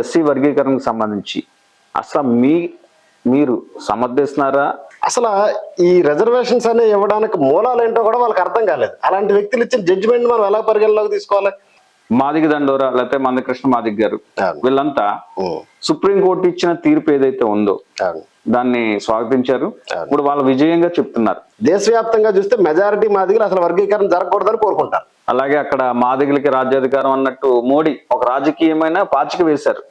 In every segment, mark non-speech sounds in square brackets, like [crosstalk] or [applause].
SC వర్గీకరణకు సంబంధించి అసలు మీ మీరు సమర్థిస్తున్నారా? అసలు ఈ రిజర్వేషన్స్ అనే ఇవ్వడానికి మూలాలు ఏంటో కూడా వాళ్ళకి అర్థం కాలేదు. అలాంటి వ్యక్తులు ఇచ్చిన జడ్జిమెంట్ మనం ఎలా పరిగణలోకి తీసుకోవాలి? మాదిగ దండోరా లేకపోతే మందకృష్ణ మాదిగ గారు. వీళ్ళంతా. సుప్రీంకోర్టు ఇచ్చిన తీర్పు ఏదైతే ఉందో. దాన్ని స్వాగతించారు. ఇప్పుడు వాళ్ళ విజయంగా చెప్తున్నారు. దేశవ్యాప్తంగా చూస్తే మెజారిటీ మాదిగలు అసలు వర్గీకరణ జరగకూడదని కోరుకుంటారు. అలాగే అక్కడ మాదిగలకి రాజ్యాధికారం అన్నట్టు మోడీ ఒక రాజకీయమైన పాచిక వేశారు.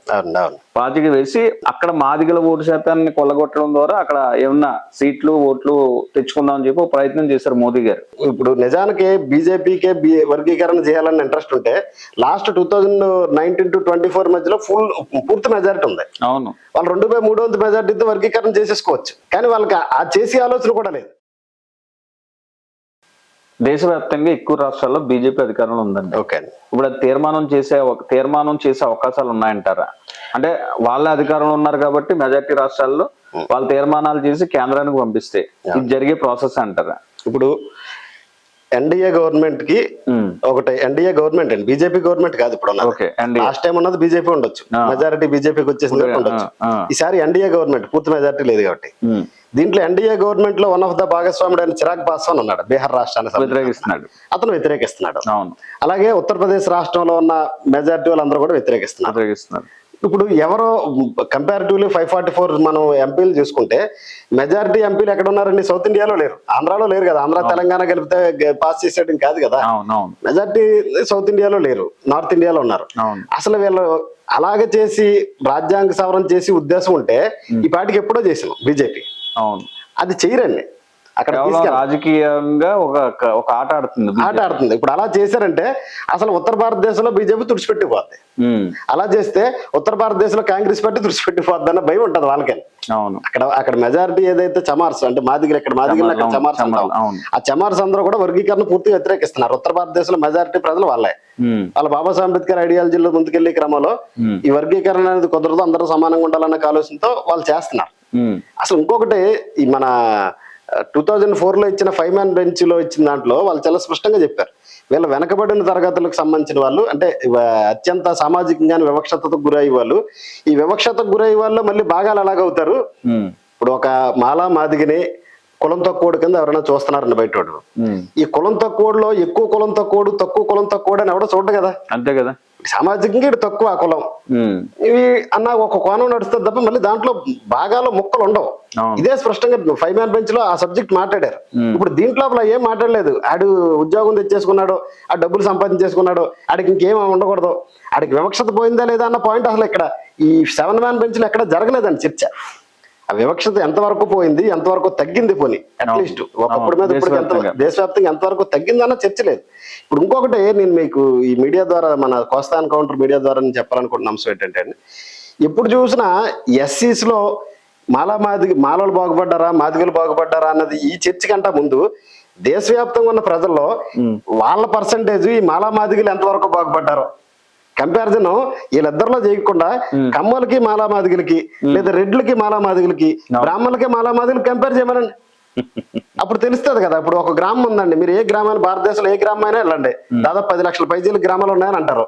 పాచిక వేసి అక్కడ మాదిగల ఓటు శాతాన్ని కొల్లగొట్టడం ద్వారా అక్కడ ఏమన్నా సీట్లు ఓట్లు తెచ్చుకుందామని చెప్పి ఒక ప్రయత్నం చేశారు మోదీ గారు. ఇప్పుడు నిజానికి బీజేపీకే వర్గీకరణ చేయాలని ఇంట్రెస్ట్ ఉంటే last two thousand nineteen to twenty four మధ్యలో ఫుల్ పూర్తి మెజారిటీ ఉంది. అవును. వాళ్ళు రెండు బై మూడు వంతు మెజారిటీతో వర్గీకరణ చేసేసుకోవచ్చు. కానీ వాళ్ళకి ఆ చేసే ఆలోచన కూడా లేదు. దేశవ్యాప్తంగా ఎక్కువ రాష్ట్రాల్లో బీజేపీ అధికారంలో ఉందండి. ఓకే. ఇప్పుడు అది తీర్మానం చేసే తీర్మానం చేసే అవకాశాలు ఉన్నాయంటారా? అంటే వాళ్ళే అధికారంలో ఉన్నారు కాబట్టి మెజార్టీ రాష్ట్రాల్లో వాళ్ళు తీర్మానాలు చేసి కేంద్రానికి పంపిస్తే ఇది జరిగే ప్రాసెస్ అంటారా? ఇప్పుడు ఎన్డీఏ గవర్నమెంట్కి ఉమ్, ఒకటి ఎన్డీఏ గవర్నమెంట్ అండి బీజేపీ గవర్నమెంట్ కాదు ఇప్పుడు లాస్ట్ టైం ఉన్నది బీజేపీ ఉండొచ్చు. మెజారిటీ బీజేపీకి వచ్చేసింది ఉండొచ్చు. ఆ, ఈసారి ఎన్డీఏ గవర్నమెంట్ పూర్తి మెజారిటీ లేదు కాబట్టి. ఉమ్, దీంట్లో ఎన్డీఏ గవర్నమెంట్లో వన్ ఆఫ్ ద భాగస్వాముడు అయిన చిరాగ్ పాస్వాన్ ఉన్నాడు బీహార్ రాష్ట్రానికి. వ్యతిరేకిస్తున్నాడు. అతను వ్యతిరేకిస్తున్నాడు. అవును. అలాగే ఉత్తరప్రదేశ్ రాష్ట్రంలో ఉన్న మెజారిటీ వాళ్ళందరూ కూడా వ్యతిరేకిస్తున్నారు. ఇప్పుడు ఎవరో కంపారిటివ్లీ ఫైవ్ ఫార్టీ ఫోర్ మనం ఎంపీలు చూసుకుంటే మెజారిటీ ఎంపీలు ఎక్కడ ఉన్నారండి? సౌత్ ఇండియాలో లేరు. ఆంధ్రాలో లేరు కదా. ఆంధ్ర తెలంగాణ కలిపితే పాస్ చేసేయడం కాదు కదా. మెజారిటీ సౌత్ ఇండియాలో లేరు. నార్త్ ఇండియాలో ఉన్నారు. అసలు వీళ్ళు అలాగే చేసి రాజ్యాంగ సవరణ చేసి ఉద్దేశం ఉంటే ఈ పార్టీకి ఎప్పుడో చేసినాం బీజేపీ. అవును. అది చేయరండి. అక్కడ రాజకీయంగా ఒక ఒక ఆట ఆడుతుంది ఆట ఆడుతుంది. ఇప్పుడు అలా చేశారంటే అసలు ఉత్తర భారతదేశంలో బీజేపీ తుడిచిపెట్టిపోద్ది. అలా చేస్తే ఉత్తర భారతదేశంలో కాంగ్రెస్ పార్టీ తుడిచిపెట్టిపోద్ది అన్న భయం ఉంటది వాళ్ళకి. అవును. అక్కడ అక్కడ మెజారిటీ ఏదైతే చమార్స్ అంటే మాదిగలు ఇక్కడ మాదిగలు అక్కడ అవును, చమార్స్. ఆ చమార్స్ అందరూ కూడా వర్గీకరణ పూర్తిగా వ్యతిరేకిస్తున్నారు. ఉత్తర భారతదేశంలో మెజారిటీ ప్రజలు వాళ్ళే. వాళ్ళ బాబాసాహెబ్ అంబేద్కర్ ఐడియాలజీలో ముందుకెళ్ళే క్రమంలో ఈ వర్గీకరణ అనేది కుదరదు అందరూ సమానంగా ఉండాలన్న ఆలోచనతో వాళ్ళు చేస్తున్నారు. అసలు ఇంకొకటి ఈ మన టూ థౌజండ్ ఫోర్లో ఇచ్చిన ఫైవ్ మ్యాన్ బెంచ్లో ఇచ్చిన దాంట్లో వాళ్ళు చాలా స్పష్టంగా చెప్పారు. వీళ్ళ వెనకబడిన తరగతులకు సంబంధించిన వాళ్ళు అంటే అత్యంత సామాజికంగా వివక్షతకు గురయ్యే వాళ్ళు ఈ వివక్షతకు గురయ్యే వాళ్ళు మళ్ళీ భాగాలు ఎలాగవుతారు? ఉమ్, ఇప్పుడు ఒక మాలా మాదిగని కులం తక్కువడు కింద ఎవరైనా చూస్తున్నారండి బయటోడు. ఉమ్. ఈ కులం తక్కువలో ఎక్కువ కులం తక్కువడు తక్కువ కులం తక్కువడు అని ఎవడో చూడడు కదా? అంతే కదా. సామాజికంగా ఇటు తక్కువ ఆ కులం. ఇవి అన్న ఒక కోణం నడుస్తుంది తప్ప మళ్ళీ దాంట్లో భాగాలు ముక్కలు ఉండవు. ఇదే స్పష్టంగా ఫైవ్ మ్యాన్ బెంచ్లో ఆ సబ్జెక్ట్ మాట్లాడారు. ఇప్పుడు దీంట్లో ఏం మాట్లాడలేదు. ఆడు ఉద్యోగం తెచ్చేసుకున్నాడు ఆ డబ్బులు సంపాదించేసుకున్నాడు ఆడికి ఇంకేం ఉండకూడదు. ఆడికి వివక్షత పోయిందా లేదా అన్న పాయింట్ అసలు ఇక్కడ ఈ సెవెన్ మ్యాన్ బెంచ్లో ఎక్కడ జరగలేదండి చర్చ. ఆ వివక్షత ఎంతవరకు పోయింది ఎంతవరకు తగ్గింది పోని? అట్లీస్ట్ ఒకప్పుడు మీద ఇప్పుడు ఎంత దేశవ్యాప్తంగా. ఎంతవరకు తగ్గిందన్న చర్చ లేదు. ఇప్పుడు ఇంకొకటి నేను మీకు ఈ మీడియా ద్వారా మన కోస్తా ఎన్కౌంటర్ మీడియా ద్వారా నేను చెప్పాలనుకుంటున్న అంశం ఏంటంటే అండి, ఎప్పుడు చూసినా ఎస్సీస్లో మాలా మాది మాలలు బాగుపడ్డారా మాదిగలు బాగుపడ్డారా అన్నది ఈ చర్చ కంటే ముందు దేశవ్యాప్తంగా ఉన్న ప్రజల్లో వాళ్ళ పర్సంటేజ్ ఈ మాలా మాదిగలు ఎంతవరకు బాగుపడ్డారో కంపారిజన్ వీళ్ళిద్దరిలో చేయకుండా కమ్మలకి మాలా మాదిగలకి లేదా రెడ్లకి మాలా మాదిగలకి బ్రాహ్మణులకి మాలా మాదిగలకి కంపేర్ చేయమనండి. [laughs] అప్పుడు తెలుస్తుంది కదా ఇప్పుడు ఒక గ్రామం ఉందండి. మీరు ఏ గ్రామాన్ని భారతదేశంలో ఏ గ్రామం అయినా వెళ్ళండి దాదాపు పది లక్షల పైజీల గ్రామాలు ఉన్నాయని అంటారు.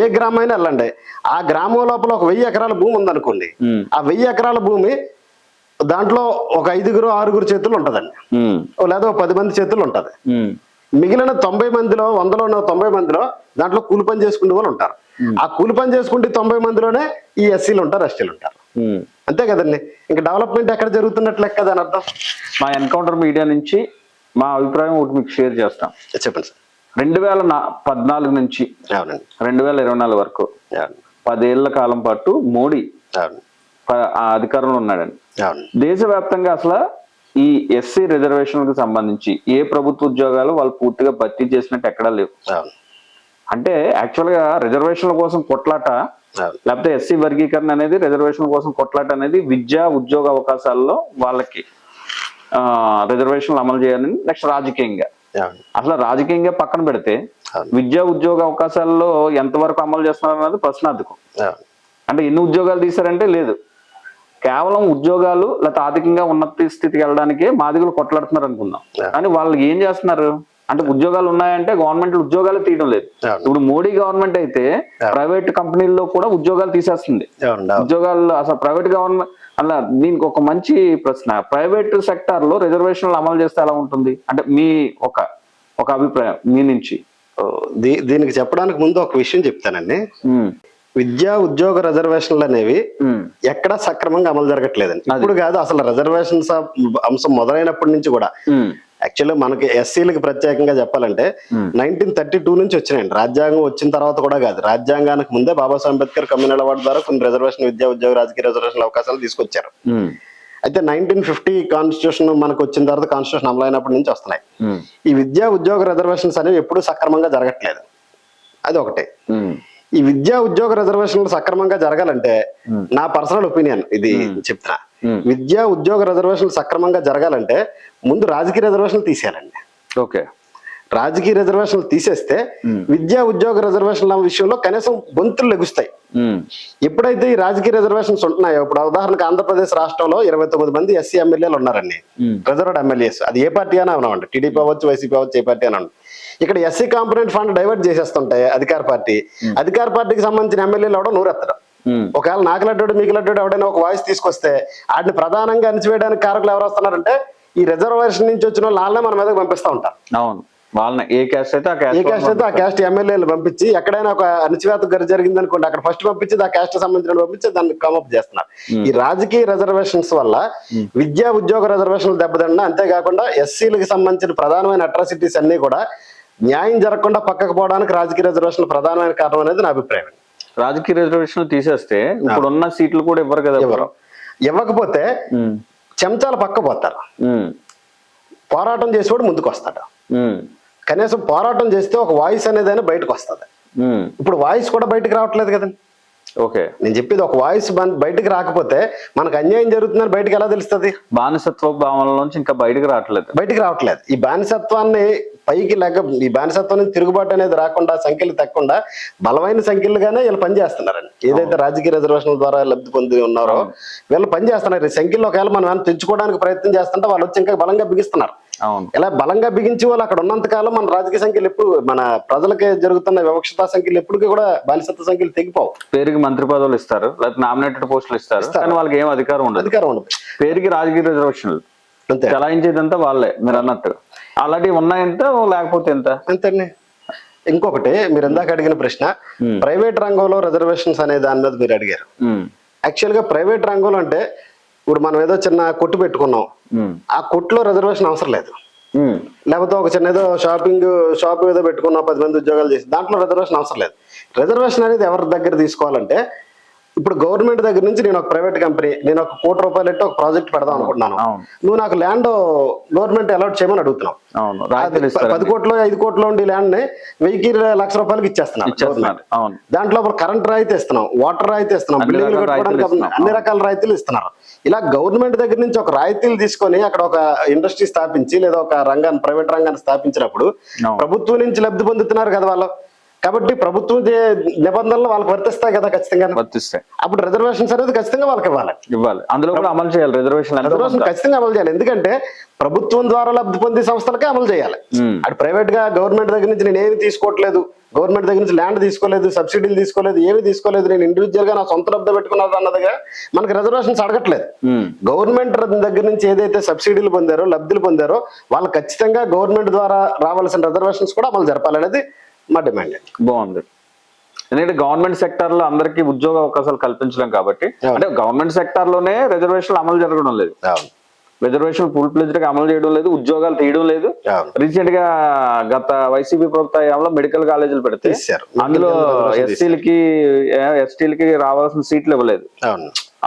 ఏ గ్రామం అయినా వెళ్ళండి. ఆ గ్రామం లోపల ఒక వెయ్యి ఎకరాల భూమి ఉందనుకోండి. ఆ వెయ్యి ఎకరాల భూమి దాంట్లో ఒక ఐదుగురు ఆరుగురు చేతులు ఉంటదండి. లేదా ఒక పది మంది చేతులు ఉంటది. మిగిలిన తొంభై మందిలో వందలో ఉన్న తొంభై మందిలో దాంట్లో కూలి పని చేసుకునే వాళ్ళు ఉంటారు. ఆ కూలి పని చేసుకుంటే తొంభై మందిలోనే ఈ ఎస్సీలు ఉంటారు ఎస్టీలు ఉంటారు. అంతే కదండి. ఇంకా డెవలప్మెంట్ ఎక్కడ జరుగుతున్నట్లు లెక్క దాని అర్థం? మా ఎన్కౌంటర్ మీడియా నుంచి మా అభిప్రాయం ఒకటి మీకు షేర్ చేస్తాం. చెప్పండి సార్. రెండు వేల నా పద్నాలుగు నుంచి రెండు వేల ఇరవై నాలుగు వరకు పదేళ్ళ కాలం పాటు మోడీ అధికారంలో ఉన్నాడండి. దేశవ్యాప్తంగా అసలు ఈ ఎస్సీ రిజర్వేషన్లకు సంబంధించి ఏ ప్రభుత్వ ఉద్యోగాలు వాళ్ళు పూర్తిగా భర్తీ చేసినట్టు ఎక్కడా లేవు. అంటే యాక్చువల్గా రిజర్వేషన్ల కోసం కొట్లాట లేకపోతే ఎస్సీ వర్గీకరణ అనేది రిజర్వేషన్ కోసం కొట్లాట అనేది విద్యా ఉద్యోగ అవకాశాల్లో వాళ్ళకి ఆ రిజర్వేషన్లు అమలు చేయాలని నెక్స్ట్ రాజకీయంగా. అసలు రాజకీయంగా పక్కన పెడితే. విద్యా ఉద్యోగ అవకాశాల్లో ఎంతవరకు అమలు చేస్తున్నారు అన్నది ప్రశ్నార్థకం అంటే ఎన్ని ఉద్యోగాలు తీశారంటే లేదు. కేవలం ఉద్యోగాలు లేకపోతే ఆర్థికంగా ఉన్నత స్థితికి వెళ్ళడానికే మాదిగలు కొట్లాడుతున్నారు అనుకుందాం. కానీ వాళ్ళు ఏం చేస్తున్నారు? అంటే ఉద్యోగాలు ఉన్నాయంటే గవర్నమెంట్ ఉద్యోగాలు తీయడం లేదు. ఇప్పుడు మోడీ గవర్నమెంట్ అయితే ప్రైవేట్ కంపెనీల్లో కూడా ఉద్యోగాలు తీసేస్తుంది. ఉద్యోగాలు అసలు ప్రైవేట్ గవర్నమెంట్ అలా దీనికి ఒక మంచి ప్రశ్న. ప్రైవేట్ సెక్టార్లో రిజర్వేషన్లు అమలు చేస్తే ఎలా ఉంటుంది? అంటే మీ ఒక ఒక అభిప్రాయం మీ నుంచి. దీనికి చెప్పడానికి ముందు ఒక విషయం చెప్తానండి. విద్యా ఉద్యోగ రిజర్వేషన్లు అనేవి ఎక్కడ సక్రమంగా అమలు జరగట్లేదండి. ఇప్పుడు కాదు అసలు రిజర్వేషన్స్ అంశం మొదలైనప్పటి నుంచి కూడా యాక్చువల్లీ మనకి ఎస్సీలకి ప్రత్యేకంగా చెప్పాలంటే నైన్టీన్ థర్టీ టూ నుంచి వచ్చినాయండి. రాజ్యాంగం వచ్చిన తర్వాత కూడా కాదు. రాజ్యాంగానికి ముందే బాబాసాహెబ్ అంబేద్కర్ కమ్యూనల్ అవార్డు ద్వారా కొన్ని రిజర్వేషన్ విద్యా ఉద్యోగ రాజకీయ రిజర్వేషన్ అవకాశాలు తీసుకొచ్చారు. అయితే నైన్టీన్ ఫిఫ్టీ కాన్స్టిట్యూషన్ మనకు వచ్చిన తర్వాత కాన్స్టిట్యూషన్ అమలైనప్పటి నుంచి వస్తున్నాయి. ఈ విద్యా ఉద్యోగ రిజర్వేషన్స్ అనేవి ఎప్పుడూ సక్రమంగా జరగట్లేదు. అది ఒకటి. ఈ విద్యా ఉద్యోగ రిజర్వేషన్లు సక్రమంగా జరగాలంటే నా పర్సనల్ ఒపీనియన్ ఇది చెప్తున్నా. విద్యా ఉద్యోగ రిజర్వేషన్లు సక్రమంగా జరగాలంటే ముందు రాజకీయ రిజర్వేషన్లు తీసేయాలండి. ఓకే. రాజకీయ రిజర్వేషన్లు తీసేస్తే విద్యా ఉద్యోగ రిజర్వేషన్ల విషయంలో కనీసం గొంతులు లెగుస్తాయి. ఎప్పుడైతే ఈ రాజకీయ రిజర్వేషన్స్ ఉంటున్నాయో ఇప్పుడు ఉదాహరణకు ఆంధ్రప్రదేశ్ రాష్ట్రంలో ఇరవై తొమ్మిది మంది ఎస్సీ ఎమ్మెల్యేలు ఉన్నారండి. Reserved MLAs. అది ఏ పార్టీ అయినా అవనవండి. టీడీపీ అవ్వచ్చు వైసీపీ అవ్వచ్చు ఏ పార్టీ అయినా. ఇక్కడ ఎస్సీ కాంపోనెంట్ ఫండ్ డైవర్ట్ చేసేస్తుంటాయి అధికార పార్టీ. అధికార పార్టీకి సంబంధించిన ఎమ్మెల్యేలు అవడం నూరెత్తడం ఒకవేళ నాకు లడ్డు మీకు లడ్డు ఎవడైనా ఒక వాయిస్ తీసుకొస్తే వాటిని ప్రధానంగా అణిచివేయడానికి కారకులు ఎవరు వస్తున్నారంటే ఈ రిజర్వేషన్ నుంచి వచ్చిన వాళ్ళు వాళ్ళనే మన మీదకి పంపిస్తూ ఉంటారు. అవును. వాళ్ళని ఏ క్యాస్ట్ అయితే ఆ ఏ క్యాస్ట్ అయితే ఆ క్యాస్ట్ ఎమ్మెల్యేలు పంపించి ఎక్కడైనా ఒక అణచివేత గరి జరిగింది అనుకోండి అక్కడ ఫస్ట్ పంపించి ఆ క్యాస్ట్ సంబంధించిన పంపించి దాన్ని కమప్ చేస్తున్నారు. ఈ రాజకీయ రిజర్వేషన్స్ వల్ల విద్యా ఉద్యోగ రిజర్వేషన్లు దెబ్బతిండ అంతేకాకుండా ఎస్సీలకు సంబంధించిన ప్రధానమైన అట్రాసిటీస్ అన్ని కూడా న్యాయం జరగకుండా పక్కకు పోవడానికి రాజకీయ రిజర్వేషన్లు ప్రధానమైన కారణం అనేది నా అభిప్రాయం. రాజకీయ రిజర్వేషన్ తీసేస్తే ఇప్పుడు ఉన్న సీట్లు కూడా ఇవ్వరు కదా ఎవరు ఇవ్వకపోతే ఉమ్, చెంచాలు పక్క పోతారు. పోరాటం చేసేవాడు ముందుకు వస్తాడు కనీసం పోరాటం చేస్తే ఒక వాయిస్ అనేది బయటకు వస్తుంది. ఇప్పుడు వాయిస్ కూడా బయటకు రావట్లేదు కదండి. ఓకే. నేను చెప్పేది ఒక వాయిస్ బయటకు రాకపోతే మనకు అన్యాయం జరుగుతుందని బయటకు ఎలా తెలుస్తుంది? బానిసత్వ భావనల నుంచి ఇంకా బయటకు రావట్లేదు. బయటికి రావట్లేదు. ఈ బానిసత్వాన్ని పైకి లెక్క ఈ బానిసత్వం తిరుగుబాటు అనేది రాకుండా సంఖ్యలు తగ్గకుండా బలమైన సంఖ్యలుగానే వీళ్ళు పనిచేస్తున్నారండి. ఏదైతే రాజకీయ రిజర్వేషన్ల ద్వారా లబ్ధి పొంది ఉన్నారో వీళ్ళు పనిచేస్తున్నారు. ఈ సంఖ్యలో ఒకవేళ మనం తెచ్చుకోవడానికి ప్రయత్నం చేస్తుంటే వాళ్ళు వచ్చి ఇంకా బలంగా బిగిస్తున్నారు. ఇలా బలంగా బిగించి వాళ్ళు అక్కడ ఉన్నంత కాలం మన రాజకీయ సంఖ్యలు ఎప్పుడు మన ప్రజలకి జరుగుతున్న వివక్షతా సంఖ్యలు ఎప్పటికీ కూడా బానిసత్వ సంఖ్యలు తెగిపోవు. పేరుకి మంత్రి పదవులు ఇస్తారు లేకపోతే నామినేటెడ్ పోస్టులు ఇస్తారు కానీ వాళ్ళకి ఏం అధికారం ఉండదు. అధికారం ఉండదు. పేరుకి రాజకీయ రిజర్వేషన్లు. అంతే. చలాయించేదంతా వాళ్ళే మీరు అన్నట్టు. అలాంటివి ఉన్నాయంత లేకపోతే ఎంత? అంతేనే. ఇంకొకటి మీరు ఇందాక అడిగిన ప్రశ్న. ప్రైవేట్ రంగంలో రిజర్వేషన్స్ అనే దాని మీద మీరు అడిగారు. యాక్చువల్గా ప్రైవేట్ రంగంలో అంటే ఇప్పుడు మనం ఏదో చిన్న కొట్టు పెట్టుకున్నాం. ఆ కొట్టులో రిజర్వేషన్ అవసరం లేదు. లేకపోతే ఒక చిన్న ఏదో షాపింగ్ షాప్ ఏదో పెట్టుకున్నాం పది మంది ఉద్యోగాలు చేసి దాంట్లో రిజర్వేషన్ అవసరం లేదు. రిజర్వేషన్ అనేది ఎవరి దగ్గర తీసుకోవాలంటే ఇప్పుడు గవర్నమెంట్ దగ్గర నుంచి నేను ఒక ప్రైవేట్ కంపెనీ నేను ఒక కోటి రూపాయలు ఒక ప్రాజెక్ట్ పెడదాం అనుకుంటున్నాను. నువ్వు నాకు ల్యాండ్ గవర్నమెంట్ అలాట్ చేయమని అడుగుతున్నావు. పది కోట్లు ఐదు కోట్లు ఉండి ల్యాండ్ని వెయ్యికి లక్ష రూపాయలకి ఇచ్చేస్తున్నాం ఇచ్చేస్తున్నారు అవును. దాంట్లో కరెంట్ రాయితీ ఇస్తున్నాం వాటర్ రాయితీ ఇస్తున్నాం బిల్డింగ్లు కట్టుకోవడానికి. అన్ని రకాల రాయితీలు ఇస్తున్నారు. ఇలా గవర్నమెంట్ దగ్గర నుంచి ఒక రాయితీలు తీసుకొని అక్కడ ఒక ఇండస్ట్రీ స్థాపించి లేదా ఒక రంగాన్ని ప్రైవేట్ రంగాన్ని స్థాపించినప్పుడు. ప్రభుత్వం నుంచి లబ్ధి పొందుతున్నారు కదా వాళ్ళు. కాబట్టి ప్రభుత్వం నిబంధనలు వాళ్ళకి వర్తిస్తాయి కదా ఖచ్చితంగా వర్తిస్తాయి. అప్పుడు రిజర్వేషన్స్ అనేది ఖచ్చితంగా వాళ్ళకి ఇవ్వాలి. ఇవ్వాలి. అందులో కూడా అమలు చేయాలి. రిజర్వేషన్ రిజర్వేషన్ ఖచ్చితంగా అమలు చేయాలి. ఎందుకంటే ప్రభుత్వం ద్వారా లబ్ధి పొందే సంస్థలకే అమలు చేయాలి. అటు ప్రైవేట్గా గవర్నమెంట్ దగ్గర నుంచి నేను ఏమి తీసుకోవట్లేదు. గవర్నమెంట్ దగ్గర నుంచి ల్యాండ్ తీసుకోలేదు సబ్సిడీలు తీసుకోలేదు ఏమి తీసుకోలేదు. నేను ఇండివిజువల్గా నా సొంత లబ్ధి పెట్టుకున్నాను అన్నదిగా మనకి రిజర్వేషన్స్ అడగట్లేదు. గవర్నమెంట్ దగ్గర నుంచి ఏదైతే సబ్సిడీలు పొందారో లబ్ధులు పొందారో వాళ్ళు ఖచ్చితంగా గవర్నమెంట్ ద్వారా రావాల్సిన రిజర్వేషన్స్ కూడా అమలు జరపాలనేది మా డిమాండ్ బాగుంది. ఎందుకంటే గవర్నమెంట్ సెక్టార్లో అందరికీ ఉద్యోగ అవకాశాలు కల్పించలేం కాబట్టి. అంటే గవర్నమెంట్ సెక్టార్లోనే రిజర్వేషన్ అమలు జరగడం లేదు. రిజర్వేషన్ ఫుల్ ప్లేజ్డ్గా అమలు చేయడం లేదు ఉద్యోగాలు తీయడం లేదు. రీసెంట్గా గత వైసీపీ ప్రభుత్వ హయాంలో మెడికల్ కాలేజీలు పెడితే. అందులో ఎస్సీలకి ఎస్టీలకి రావాల్సిన సీట్లు ఇవ్వలేదు.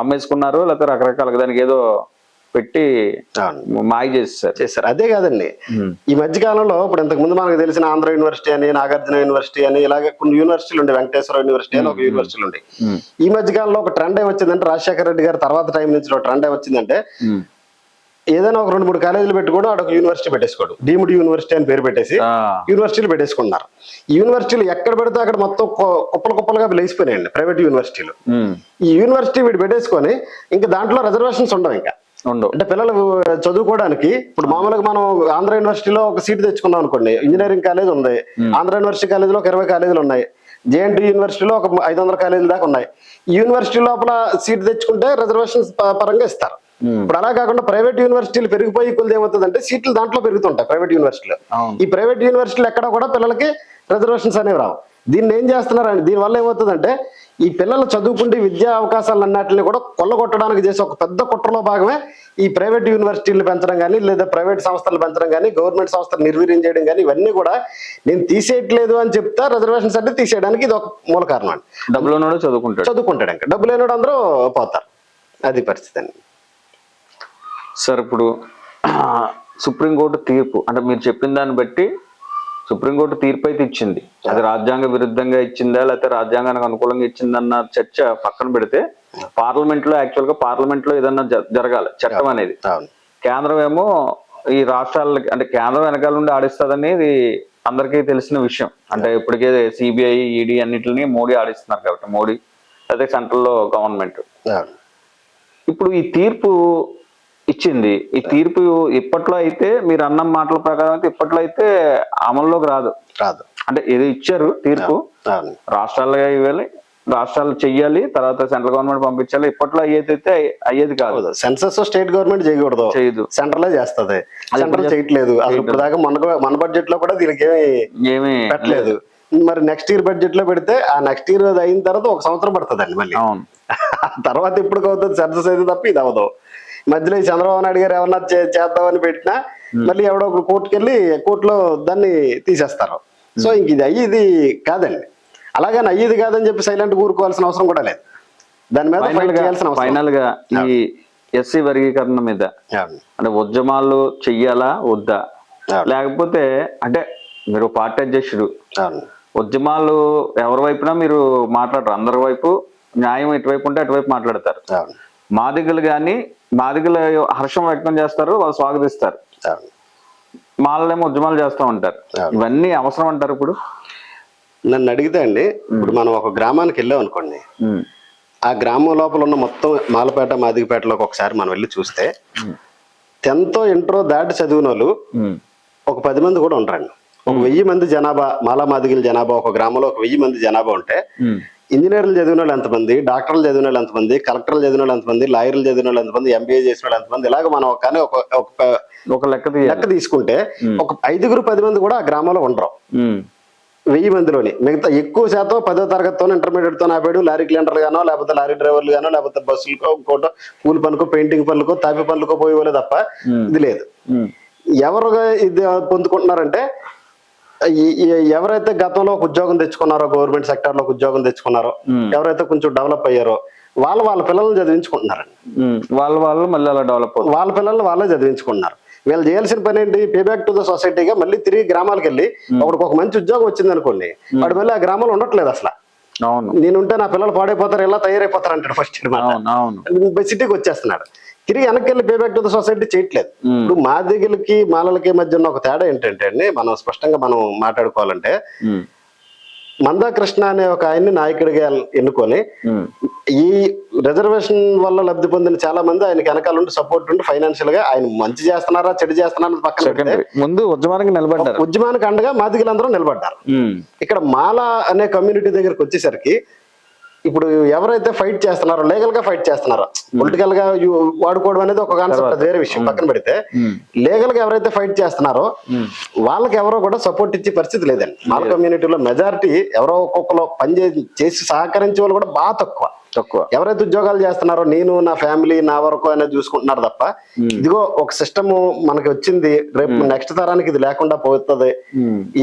అమ్మేసుకున్నారు లేకపోతే రకరకాలుగా దానికి ఏదో పెట్టి మాయ చేసేసారు చేశారు. అదే కాదండి. ఈ మధ్య కాలంలో ఇప్పుడు ఇంతకు ముందు మనకు తెలిసిన ఆంధ్ర యూనివర్సిటీ అని నాగార్జున యూనివర్సిటీ అని ఇలాగే కొన్ని యూనివర్సిటీలు ఉండే వెంకటేశ్వర యూనివర్సిటీ అని ఒక యూనివర్సిటీలు ఉండే ఈ మధ్య కాలంలో ఒక ట్రెండ్ ఏ వచ్చిందంటే రాజశేఖర రెడ్డి గారు తర్వాత టైం నుంచి ఒక ట్రెండ్ ఏ వచ్చిందంటే. ఏదైనా ఒక రెండు మూడు కాలేజీలు పెట్టుకోవడం అక్కడ ఒక యూనివర్సిటీ పెట్టేసుకోవడం డీమ్డ్ యూనివర్సిటీ అని పేరు పెట్టేసి యూనివర్సిటీలు పెట్టేసుకున్నారు యూనివర్సిటీలు ఎక్కడ పెడితే అక్కడ మొత్తం కుప్పలు కుప్పలుగా లేచిపోయినాయండి ప్రైవేట్ యూనివర్సిటీలు. ఈ యూనివర్సిటీ వీడు పెట్టేసుకొని ఇంకా దాంట్లో రిజర్వేషన్స్ ఉండవు ఇంకా. అంటే పిల్లలు చదువుకోవడానికి ఇప్పుడు మామూలుగా మనం ఆంధ్ర యూనివర్సిటీలో ఒక సీట్ తెచ్చుకున్నాం అనుకోండి ఇంజనీరింగ్ కాలేజ్ ఉంది. ఆంధ్ర యూనివర్సిటీ కాలేజీలో ఒక ఇరవై కాలేజీలు ఉన్నాయి. జేఎన్టీ యూనివర్సిటీలో ఒక ఐదు వందల కాలేజీల దాకా ఉన్నాయి. యూనివర్సిటీ లోపల సీట్ తెచ్చుకుంటే రిజర్వేషన్స్ పరంగా ఇస్తారు. ఇప్పుడు అలా కాకుండా ప్రైవేట్ యూనివర్సిటీలు పెరిగిపోయి కొద్ది ఏమవుతుందంటే సీట్లు దాంట్లో పెరుగుతుంటాయి ప్రైవేట్ యూనివర్సిటీలో. ఈ ప్రైవేట్ యూనివర్సిటీలు ఎక్కడ కూడా పిల్లలకి రిజర్వేషన్స్ అనేవి రావు. దీన్ని ఏం చేస్తున్నారండి దీని వల్ల ఏమవుతుందంటే ఈ పిల్లలు చదువుకుంటే విద్యా అవకాశాలు అన్నిటిని కూడా కొల్లగొట్టడానికి చేసే ఒక పెద్ద కుట్రలో భాగమే ఈ ప్రైవేట్ యూనివర్సిటీలు పెంచడం కానీ లేదా ప్రైవేట్ సంస్థలు పెంచడం కానీ గవర్నమెంట్ సంస్థలు నిర్వీర్యం చేయడం కానీ ఇవన్నీ కూడా నేను తీసేయట్లేదు అని చెప్తా రిజర్వేషన్స్ అంటే తీసేయడానికి ఇది ఒక మూల కారణం అండి. డబ్బులు చదువుకుంటాడు. చదువుకుంటాడు ఇంకా. డబ్బు లేనివాడు అందరూ పోతారు. అది పరిస్థితి అండి. సార్ ఇప్పుడు సుప్రీంకోర్టు తీర్పు అంటే మీరు చెప్పిన దాన్ని బట్టి సుప్రీంకోర్టు తీర్పు అయితే ఇచ్చింది. అది రాజ్యాంగ విరుద్ధంగా ఇచ్చిందా లేకపోతే రాజ్యాంగానికి అనుకూలంగా ఇచ్చిందన్న చర్చ పక్కన పెడితే పార్లమెంట్లో యాక్చువల్గా పార్లమెంట్లో ఏదన్నా జరగాలి చట్టం అనేది. కేంద్రం ఏమో ఈ రాష్ట్రాలకి అంటే కేంద్రం వెనకాల నుండి ఆడిస్తుందని ఇది అందరికీ తెలిసిన విషయం. అంటే ఇప్పటికే సిబిఐ ఈడీ అన్నిటిని మోడీ ఆడిస్తున్నారు కాబట్టి మోడీ అదే సెంట్రల్లో గవర్నమెంట్ ఇప్పుడు ఈ తీర్పు ఇచ్చింది. ఈ తీర్పు ఇప్పట్లో అయితే మీరు అన్న మాటల ప్రకారం అయితే ఇప్పట్లో అయితే అమల్లోకి రాదు. రాదు. అంటే ఏదో ఇచ్చారు తీర్పు. రాష్ట్రాలుగా ఇవ్వాలి రాష్ట్రాలు చెయ్యాలి తర్వాత సెంట్రల్ గవర్నమెంట్ పంపించాలి. ఇప్పట్లో అయ్యేది అయితే అయ్యేది కాదు. సెన్సస్ స్టేట్ గవర్నమెంట్ చేయకూడదు. చేయదు. సెంట్రల్ చేస్తది. సెంట్రల్ ఇప్పుడు చేయట్లేదు. అసలు ఇప్పుడు దాకా మన మన బడ్జెట్లో కూడా దీనికి ఏమి ఏమి పెట్టలేదు. మరి నెక్స్ట్ ఇయర్ బడ్జెట్లో పెడితే ఆ నెక్స్ట్ ఇయర్ అయిన తర్వాత ఒక సంవత్సరం పడుతుందండి మళ్ళీ. అవును. [laughs] తర్వాత ఎప్పుడు అవుతుంది సెన్సస్ అయితే తప్ప ఇది అవ్వదు. మధ్యలో చంద్రబాబు నాయుడు గారు ఏమన్నా చేద్దామని పెట్టినా మళ్ళీ ఎవడో ఒక కోర్టుకి వెళ్ళి కోర్టులో దాన్ని తీసేస్తారు. సో ఇంక ఇది అయ్యేది కాదండి. అలాగని అయ్యేది కాదని చెప్పి సైలెంట్ కూరుకోవాల్సిన అవసరం కూడా లేదు. దాని మీద ఫైనల్గా చేయాల్సిన అవసరం ఫైనల్గా ఈ ఎస్సీ వర్గీకరణ మీద. అంటే ఉద్యమాలు చెయ్యాలా వద్దా. లేకపోతే అంటే మీరు పార్టీ అధ్యక్షుడు. ఉద్యమాలు ఎవరి వైపునా మీరు మాట్లాడరు? అందరి వైపు న్యాయం ఎటువైపు ఉంటే అటువైపు మాట్లాడతారు. అవును. మాదిగలు కానీ మాదిగలు హర్షం వ్యక్తం చేస్తారు వాళ్ళు స్వాగతిస్తారు. మాలనేమో ఉద్యమాలు చేస్తూ ఉంటారు. ఇవన్నీ అవసరం అంటారు ఇప్పుడు? నన్ను అడిగితే అండి ఇప్పుడు మనం ఒక గ్రామానికి వెళ్ళాం అనుకోండి. ఆ గ్రామం లోపల ఉన్న మొత్తం మాలపేట మాదిగపేటలోకి ఒకసారి మనం వెళ్ళి చూస్తే టెన్త్ ఇంట్రో దాటి చదివిన వాళ్ళు ఒక పది మంది కూడా ఉండరండి. ఒక వెయ్యి మంది జనాభా మాలా మాదిగల జనాభా ఒక గ్రామంలో ఒక వెయ్యి మంది జనాభా ఉంటే ఇంజనీర్లు చదివిన వాళ్ళు ఎంతమంది డాక్టర్లు చదివిన వాళ్ళు ఎంతమంది కలెక్టర్లు చదివిన వాళ్ళు ఎంతమంది లాయర్లు చదివిన వాళ్ళు ఎంతమంది ఎంబీఏ చేసిన వాళ్ళు ఎంతమంది ఇలాగ మనం ఒక కానీ ఒక ఒక లెక్క లెక్క తీసుకుంటే ఒక ఐదుగురు పది మంది కూడా ఆ గ్రామంలో ఉండరు. వెయ్యి మందిలోని. మిగతా ఎక్కువ శాతం పదో తరగతితో ఇంటర్మీడియట్తో నాపాడు లారీ క్లీనర్ గానో లేకపోతే లారీ డ్రైవర్లు గానో లేకపోతే బస్సులకో ఇంకోటో కూలి పనుకో పెయింటింగ్ పనులకో తాపి పనులకో పోయేవాళ్ళు తప్ప ఇది లేదు. ఉమ్, ఎవరుగా ఇది పొందుకుంటున్నారంటే ఎవరైతే గతంలో ఒక ఉద్యోగం తెచ్చుకున్నారో గవర్నమెంట్ సెక్టర్లో ఒక ఉద్యోగం తెచ్చుకున్నారో. ఎవరైతే కొంచెం డెవలప్ అయ్యారో వాళ్ళు వాళ్ళ పిల్లల్ని చదివించుకుంటున్నారండి. వాళ్ళు వాళ్ళు మళ్ళీ అలా డెవలప్ వాళ్ళ పిల్లల్ని వాళ్ళే చదివించుకుంటున్నారు. వీళ్ళు చేయాల్సిన పని ఏంటి? పే బ్యాక్ టు ద సొసైటీగా మళ్ళీ తిరిగి గ్రామాలకు వెళ్ళి ఒకడికి ఒక మంచి ఉద్యోగం వచ్చింది అనుకోండి వాడు మళ్ళీ ఆ గ్రామంలో ఉండట్లేదు అసలు. నేనుంటే నా పిల్లలు పాడైపోతారు ఇలా తయారైపోతారు అంటాడు ఫస్ట్ సిటీకి వచ్చేస్తున్నాడు. తిరిగి వెనక్కి వెళ్ళి pay back to the society చేయట్లేదు ఇప్పుడు మాదిగలకి మాలలకి మధ్య ఉన్న ఒక తేడా ఏంటంటే అండి మనం స్పష్టంగా మనం మాట్లాడుకోవాలంటే మందాకృష్ణ అనే ఒక ఆయన్ని నాయకుడిగా ఎన్నుకొని ఈ రిజర్వేషన్ వల్ల లబ్ధి పొందిన చాలా మంది ఆయనకి వెనకాల ఉండి సపోర్ట్ ఉండి ఫైనాన్షియల్గా ఆయన మంచి చేస్తున్నారా చెడు చేస్తున్నారా పక్కన ముందు ఉద్యమానికి నిలబడ్డారు. ఉద్యమానికి అండగా మాదిగలందరూ నిలబడ్డారు. ఇక్కడ మాల అనే కమ్యూనిటీ దగ్గరికి వచ్చేసరికి ఇప్పుడు ఎవరైతే ఫైట్ చేస్తున్నారో లీగల్గా ఫైట్ చేస్తున్నారో పొలిటికల్గా వాడుకోవడం అనేది ఒక కాన్సెప్ట్ అది వేరే విషయం. పక్కన పెడితే లీగల్గా ఎవరైతే ఫైట్ చేస్తున్నారో వాళ్ళకి ఎవరో కూడా సపోర్ట్ ఇచ్చే పరిస్థితి లేదండి. మాల కమ్యూనిటీలో మెజారిటీ ఎవరో ఒక్కొక్కరు పని చేసి సహకరించే వాళ్ళు కూడా బాగా తక్కువ. తక్కువ. ఎవరైతే ఉద్యోగాలు చేస్తున్నారో నేను నా ఫ్యామిలీ నా వరకు అనేది చూసుకుంటున్నారు తప్ప ఇదిగో ఒక సిస్టమ్ మనకి వచ్చింది రేపు నెక్స్ట్ తరానికి ఇది లేకుండా పోతుంది.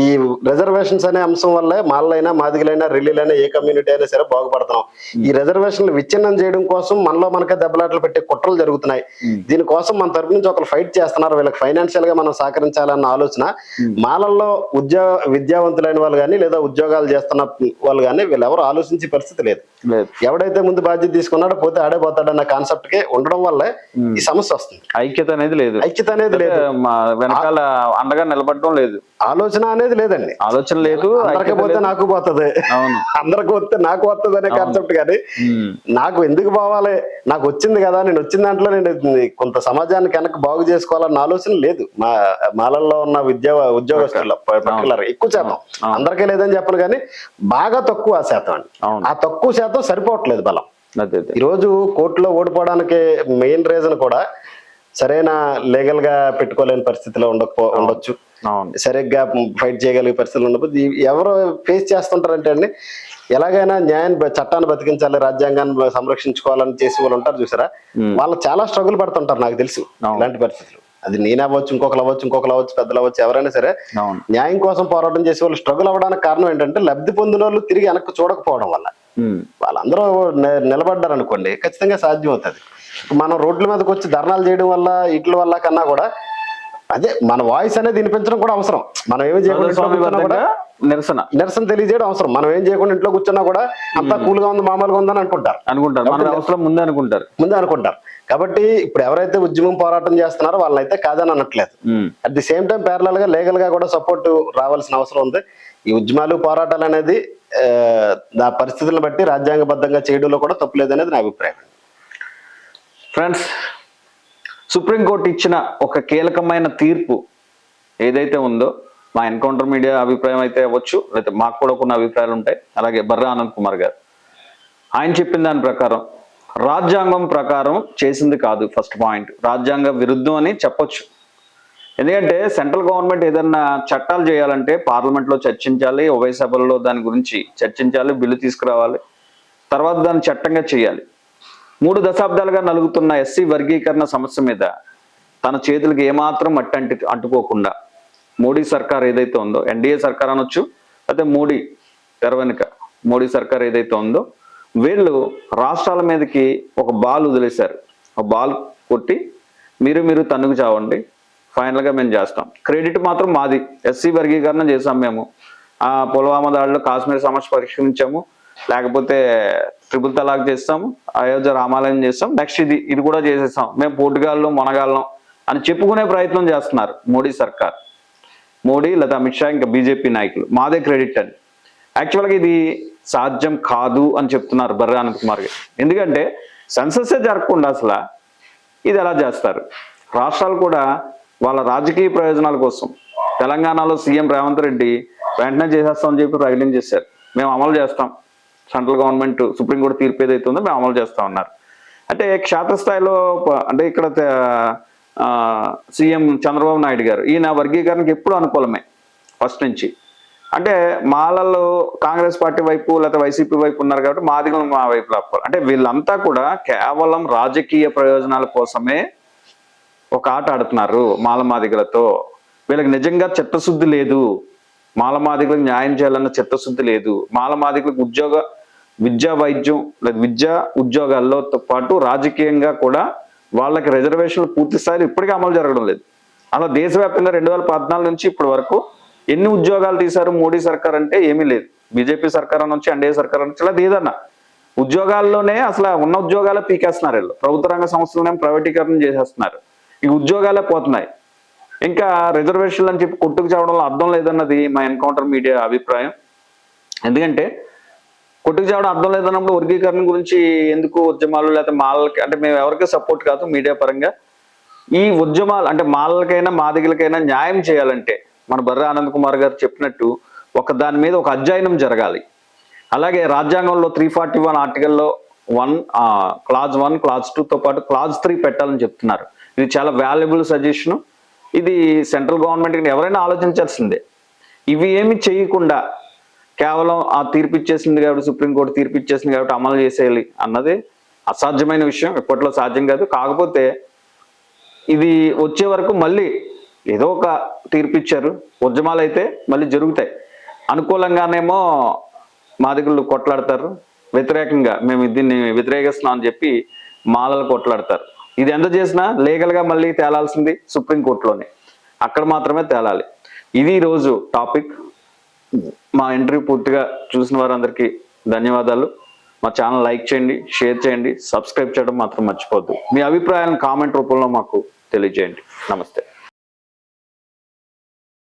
ఈ రిజర్వేషన్స్ అనే అంశం వల్లే మాలైనా మాదిగలైనా రిల్లీలైనా ఏ కమ్యూనిటీ అయినా సరే బాగుపడుతున్నాం. ఈ రిజర్వేషన్లు విచ్ఛిన్నం చేయడం కోసం మనలో మనకే దెబ్బలాటలు పెట్టే కుట్రలు జరుగుతున్నాయి. దీనికోసం మన తరపు నుంచి ఒకరు ఫైట్ చేస్తున్నారు. వీళ్ళకి ఫైనాన్షియల్గా మనం సహకరించాలన్న ఆలోచన. మాలల్లో ఉద్యోగ విద్యావంతులైన వాళ్ళు కానీ లేదా ఉద్యోగాలు చేస్తున్న వాళ్ళు కానీ వీళ్ళు ఎవరు ఆలోచించే పరిస్థితి లేదు. లేదు. ఎవడైతే ముందు బాధ్యత తీసుకున్నాడో పోతే ఆడే పోతాడన్న కాన్సెప్ట్ కే ఉండడం వల్లే ఈ సమస్య వస్తుంది. ఐక్యత అనేది లేదు. ఐక్యత అనేది లేదు. మా వెనకాల అండగా నిలబడడం లేదు. ఆలోచన అనేది లేదండి. ఆలోచన లేదు అందరికి పోతే. నాకు పోతుంది. అందరికి వస్తే నాకు వస్తుంది అనే కాన్సెప్ట్ కానీ నాకు ఎందుకు పోవాలి? నాకు వచ్చింది కదా నేను వచ్చిన దాంట్లో నేను కొంత సమాజానికి వెనక్కి బాగు చేసుకోవాలన్న ఆలోచన లేదు. మా మాలల్లో ఉన్న విద్యా ఉద్యోగస్తుల్లో పర్టికులర్ ఎక్కువ శాతం. అందరికీ లేదని చెప్పను కానీ బాగా తక్కువ ఆ శాతం అండి. ఆ తక్కువ శాతం సరిపోవట్లేదు బలం. ఈరోజు కోర్టులో ఓడిపోవడానికి మెయిన్ రీజన్ కూడా సరైన లీగల్గా పెట్టుకోలేని పరిస్థితిలో ఉండకపో ఉండొచ్చు. సరిగ్గా ఫైట్ చేయగలిగే పరిస్థితులు ఈ- ఎవరు ఫేస్ చేస్తుంటారంటే అండి ఎలాగైనా న్యాయాన్ని బ- చట్టాన్ని బతికించాలి రాజ్యాంగాన్ని సంరక్షించుకోవాలని చేసి వాళ్ళు ఉంటారు చూసారా? వాళ్ళు చాలా స్ట్రగుల్ పడుతుంటారు నాకు తెలుసు. ఇలాంటి పరిస్థితులు. అది నేనే అవ్వచ్చు ఇంకొకరు అవ్వచ్చు ఇంకొకరు అవ్వచ్చు పెద్దలు అవ్వచ్చు ఎవరైనా సరే న్యాయం కోసం పోరాటం చేసే వాళ్ళు స్ట్రగుల్ అవ్వడానికి కారణం ఏంటంటే లబ్ధి పొందిన వాళ్ళు తిరిగి వెనక్కి చూడకపోవడం వల్ల. వాళ్ళందరూ నిలబడ్డారు అనుకోండి ఖచ్చితంగా సాధ్యం అవుతుంది మనం రోడ్ల మీదకి వచ్చి ధర్నాలు చేయడం వల్ల ఇట్ల వల్ల కన్నా కూడా అదే మన వాయిస్ అనేది వినిపించడం కూడా అవసరం. మనం ఏమి చేయకుండా నిరసన. నిరసన తెలియజేయడం అవసరం. మనం ఏం చేయకుండా ఇంట్లో కూర్చున్నా కూడా అంతా కూల్గా ఉంది మామూలుగా ఉందని అనుకుంటారు. అనుకుంటారు. మన అవసరం ముందే అనుకుంటారు. ముందే అనుకుంటారు. కాబట్టి ఇప్పుడు ఎవరైతే ఉద్యమం పోరాటం చేస్తున్నారో వాళ్ళనైతే కాదని అనట్లేదు. అట్ ది సేమ్ టైం ప్యారలల్గా లీగల్గా కూడా సపోర్ట్ రావాల్సిన అవసరం ఉంది. ఈ ఉద్యమాలు పోరాటాలు అనేది ఆ, పరిస్థితులను బట్టి రాజ్యాంగబద్ధంగా చేయడంలో కూడా తప్పు లేదనేది నా అభిప్రాయం. ఫ్రెండ్స్ సుప్రీంకోర్టు ఇచ్చిన ఒక కీలకమైన తీర్పు ఏదైతే ఉందో మా ఎన్కౌంటర్ మీడియా అభిప్రాయం అయితే అవ్వచ్చు లేకపోతే మాకు కూడా కొన్ని అభిప్రాయాలు ఉంటాయి. అలాగే బర్రా ఆనంద్ కుమార్ గారు. ఆయన చెప్పిన దాని ప్రకారం రాజ్యాంగం ప్రకారం చేసింది కాదు ఫస్ట్ పాయింట్ రాజ్యాంగ విరుద్ధం అని చెప్పొచ్చు. ఎందుకంటే సెంట్రల్ గవర్నమెంట్ ఏదన్నా చట్టాలు చేయాలంటే పార్లమెంట్లో చర్చించాలి ఉభయ సభల్లో దాని గురించి చర్చించాలి బిల్లు తీసుకురావాలి తర్వాత దాన్ని చట్టంగా చేయాలి. మూడు దశాబ్దాలుగా నలుగుతున్న ఎస్సీ వర్గీకరణ సమస్య మీద తన చేతులకు ఏమాత్రం అట్టంటి అంటుకోకుండా మోడీ సర్కార్ ఏదైతే ఉందో ఎన్డీఏ సర్కార్ అనొచ్చు అయితే మోడీ తెర వెనుక మోడీ సర్కార్ ఏదైతే ఉందో వీళ్ళు రాష్ట్రాల మీదకి ఒక బాల్ వదిలేశారు. ఒక బాల్ కొట్టి మీరు మీరు తన్నుకు చావండి ఫైనల్గా మేము చేస్తాం. క్రెడిట్ మాత్రం మాది. ఎస్సీ వర్గీకరణ చేసాం మేము. ఆ పుల్వామా దాడిలో కాశ్మీర్ సమస్య పరిష్కరించాము. లేకపోతే ట్రిపుల్ తలాక్ చేస్తాము అయోధ్య రామాలయం చేస్తాం నెక్స్ట్ ఇది ఇది కూడా చేసేస్తాం. మేము పోటుగాళ్ళం మొనగాళ్ళం అని చెప్పుకునే ప్రయత్నం చేస్తున్నారు మోడీ సర్కార్. మోడీ లేదా అమిత్ షా ఇంకా బీజేపీ నాయకులు. మాదే క్రెడిట్ అని. యాక్చువల్గా ఇది సాధ్యం కాదు అని చెప్తున్నారు బర్రె ఆనంద్ కుమార్ గారు. ఎందుకంటే సెన్సస్సే జరగకుండా అసలు ఇది ఎలా చేస్తారు? రాష్ట్రాలు కూడా వాళ్ళ రాజకీయ ప్రయోజనాల కోసం తెలంగాణలో సీఎం రేవంత్ రెడ్డి వెంటనే చేసేస్తామని చెప్పి ప్రకటన చేశారు మేము అమలు చేస్తాం. సెంట్రల్ గవర్నమెంట్ సుప్రీంకోర్టు తీర్పు ఏదైతే ఉందో మేము అమలు చేస్తూ ఉన్నారు. అంటే క్షేత్రస్థాయిలో అంటే ఇక్కడ సీఎం చంద్రబాబు నాయుడు గారు ఈయన వర్గీకరణకి ఎప్పుడు అనుకూలమే ఫస్ట్ నుంచి. అంటే మాలలు కాంగ్రెస్ పార్టీ వైపు లేకపోతే వైసీపీ వైపు ఉన్నారు కాబట్టి మాదిగలు మా వైపు లాక్కోవాలి అంటే వీళ్ళంతా కూడా కేవలం రాజకీయ ప్రయోజనాల కోసమే ఒక ఆట ఆడుతున్నారు మాల మాదిగలతో. వీళ్ళకి నిజంగా చిత్తశుద్ధి లేదు. మాలమాదికులకు న్యాయం చేయాలన్న చిత్తశుద్ధి లేదు. మాలమాదికులకు ఉద్యోగ విద్యా వైద్యం లేదా విద్యా ఉద్యోగాల్లో పాటు రాజకీయంగా కూడా వాళ్ళకి రిజర్వేషన్లు పూర్తి స్థాయిలో ఇప్పటికీ అమలు జరగడం లేదు. అలా దేశవ్యాప్తంగా రెండు వేల పద్నాలుగు నుంచి ఇప్పటి వరకు ఎన్ని ఉద్యోగాలు తీశారు మోడీ సర్కార్ అంటే ఏమీ లేదు. బీజేపీ సర్కార్ నుంచి ఎన్డీఏ సర్కార్ నుంచి ఇలా ఏదన్నా ఉద్యోగాల్లోనే అసలు ఉన్న ఉద్యోగాలే పీకేస్తున్నారు వీళ్ళు. ప్రభుత్వ రంగ సంస్థలనే ప్రైవేటీకరణ చేసేస్తున్నారు. ఈ ఉద్యోగాలే పోతున్నాయి. ఇంకా రిజర్వేషన్లు అని చెప్పి కొట్టుకు చావడంలో అర్థం లేదన్నది మా ఎన్కౌంటర్ మీడియా అభిప్రాయం. ఎందుకంటే కొట్టుకు చావడం అర్థం లేదన్నప్పుడు వర్గీకరణ గురించి ఎందుకు ఉద్యమాలు లేకపోతే మాలకి అంటే మేము ఎవరికి సపోర్ట్ కాదు మీడియా పరంగా. ఈ ఉద్యమాలు అంటే మాలలకైనా మాదిగలకైనా న్యాయం చేయాలంటే మన బర్ర ఆనంద్ కుమార్ గారు చెప్పినట్టు ఒక దాని మీద ఒక అధ్యయనం జరగాలి. అలాగే రాజ్యాంగంలో త్రీ ఫార్టీ వన్ ఆర్టికల్లో వన్ క్లాజ్ వన్ క్లాజ్ టూతో పాటు క్లాజ్ త్రీ పెట్టాలని చెప్తున్నారు. ఇది చాలా వాల్యుబుల్ సజెషన్ ఇది సెంట్రల్ గవర్నమెంట్ ఎవరైనా ఆలోచించాల్సిందే. ఇవి ఏమి చేయకుండా కేవలం ఆ తీర్పు ఇచ్చేసింది కాబట్టి సుప్రీంకోర్టు తీర్పు ఇచ్చేసింది కాబట్టి అమలు చేసేయాలి అన్నది అసాధ్యమైన విషయం ఇప్పట్లో సాధ్యం కాదు. కాకపోతే ఇది వచ్చే వరకు మళ్ళీ ఏదో ఒక తీర్పు ఇచ్చారు ఉద్యమాలు అయితే మళ్ళీ జరుగుతాయి. అనుకూలంగానేమో మాదిగులు కొట్లాడతారు వ్యతిరేకంగా మేము దీన్ని వ్యతిరేకిస్తున్నాం అని చెప్పి మాలలు కొట్లాడతారు. ఇది ఎంత చేసినా లీగల్గా మళ్ళీ తేలాల్సింది సుప్రీంకోర్టులోనే అక్కడ మాత్రమే తేలాలి. ఇది ఈరోజు టాపిక్. మా ఇంటర్వ్యూ పూర్తిగా చూసిన వారందరికీ ధన్యవాదాలు. మా ఛానల్ లైక్ చేయండి షేర్ చేయండి సబ్స్క్రైబ్ చేయడం మాత్రం మర్చిపోద్దు మీ అభిప్రాయాలను కామెంట్ రూపంలో మాకు తెలియజేయండి. నమస్తే.